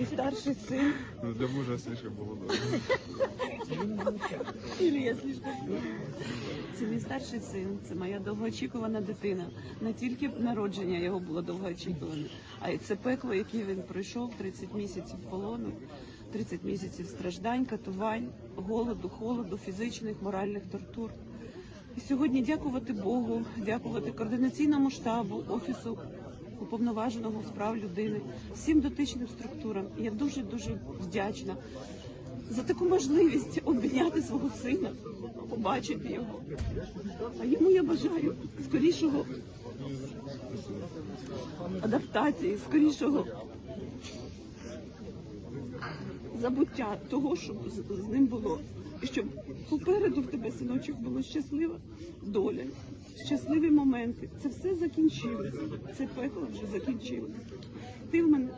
Мій старший син. Ну, для мужа слишком молодой. Или я слишком Це мій старший син, це моя довгоочікувана дитина. Не тільки народження його було довгоочікуване, а й це пекло, яке він пройшов 30 місяців полону, 30 місяців страждань, катувань, голоду, холоду, фізичних, моральних тортур. І сьогодні дякувати Богу, дякувати координаційному штабу, офісу уповноваженого з прав людини, всім дотичним структурам. Я дуже дуже вдячна за таку можливість обійняти свого сина, побачити його. А йому я бажаю скорішого адаптації, скорішого забуття того, що з ним було. Щоб попереду в тебе, синочок, була щаслива доля, щасливі моменти. Це все закінчилось. Це пекло вже закінчилось. Ти в мене